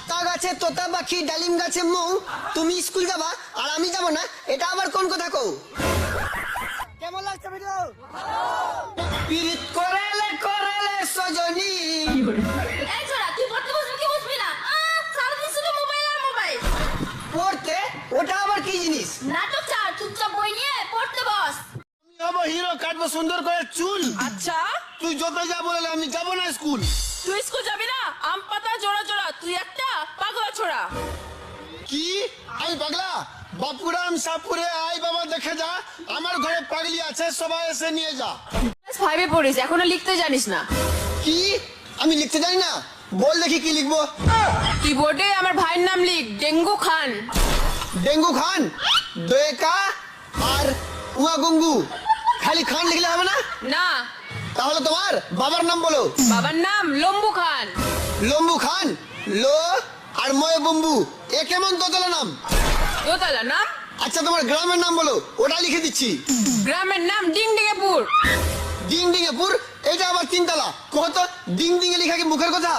আতা গাছে তোতা পাখি ডালিম গাছে মৌ তুমি স্কুল যাবা আর আমি যাব না এটা আবার কোন কথা কও? কেমন লাগছে ভিডিও? পিরিত করেলে করেলে সজনী। এই ছোড়া তুই পড়তে বসবি কি বসবি না? সারাদিন শুধু মোবাইল আর মোবাইল পড়তে? ওটা আবার কি জিনিস? নাটক ছাড় চুপচাপ বই নিয়ে পড়তে বস। আমি হব হিরো কাটবো সুন্দর করে চুল। আচ্ছা। তুই যত যা বলে আমি যাব না স্কুল। তুই স্কুল যাবি কি? আমি পাগলা? বাপুরাম সাপুরে আই বাবা দেখে যা। আমার ঘরে পাগলি আছে সবাই এসে নিয়ে যা। ফাইভে পড়িস এখনও লিখতে জানিস না। কি? আমি লিখতে জানি না? বল দেখি কি লিখব। তুই বোর্ডে আমার ভাইয়ের নাম লিখ ডেঙ্গু খান। ডেঙ্গু খান? দোয়েকা আর উমা গঙ্গু। খালি খান লিখলে হবে না? না। তাহলে তোমার বাবার নাম বলো। বাবার নাম লম্বু খান। লম্বু খান? লো আর ময় বম্বু এ কেমন দোতলা নাম? দোতলা নাম? আচ্ছা তোমার গ্রামের নাম বলো ওটা লিখে দিচ্ছি। গ্রামের নাম ডিংডিঙ্গেপুর ডিংডিঙ্গেপুর এটা আবার তিনতলা। কত? ডিংডিঙ্গে ডিঙে লেখা কি মুখের কথা?